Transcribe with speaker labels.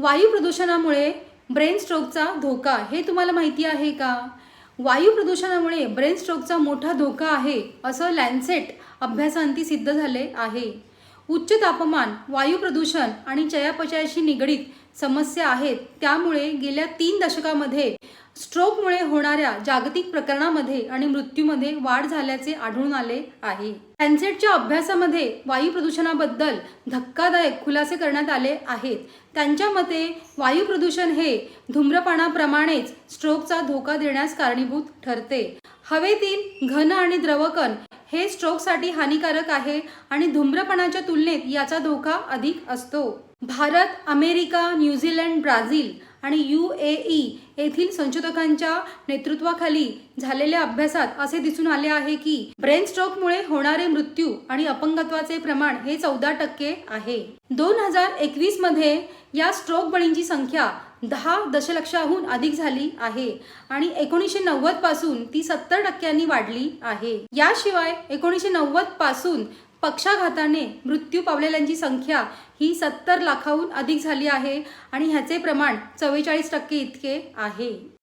Speaker 1: वायू प्रदूषणामुळे ब्रेन स्ट्रोकचा धोका हे तुम्हाला माहिती आहे का? वायू प्रदूषणामुळे ब्रेन स्ट्रोकचा मोठा धोका आहे असं लॅन्सेट अभ्यासांती सिद्ध झाले आहे. उच्च तापमान वायू प्रदूषण आणि चयापचयाशी निगडीत समस्या आहेत. त्यामुळे गेल्या तीन दशकामध्ये स्ट्रोकमुळे होणाऱ्या जागतिक प्रकरणामध्ये आणि मृत्यूमध्ये वाढ झाल्याचे आढळून आले आहे. हॅन्सेटच्या अभ्यासामध्ये वायू प्रदूषणाबद्दल धक्कादायक खुलासे करण्यात आले आहेत. त्यांच्या मते वायू प्रदूषण हे धूम्रपानाप्रमाणेच स्ट्रोकचा धोका देण्यास कारणीभूत ठरते. हवेतील घन आणि द्रवकण हे स्ट्रोकसाठी हानिकारक आहे आणि धूम्रपणाच्या तुलनेत याचा धोका अधिक असतो. Bharat America New Zealand Brazil आणि यू ए ई येथील संशोधकांच्या नेतृत्वाखाली झालेल्या अभ्यासात असे दिसून आले आहे की ब्रेन स्ट्रोकमुळे होणारे मृत्यू आणि अपंगत्वाचे प्रमाण हे चौदा टक्के आहे. दोन हजार एकवीसमध्ये या स्ट्रोक बळींची संख्या दहा दशलक्षाहून अधिक झाली आहे आणि एकोणीसशे नव्वदपासून ती सत्तर टक्क्यांनी वाढली आहे. याशिवाय एकोणीसशे नव्वदपासून पक्षाघाताने मृत्यू पावलेल्यांची संख्या ही सत्तर लाखाहून अधिक झाली आहे आणि ह्याचे प्रमाण चव्वेचाळीस टक्के इतके आहे.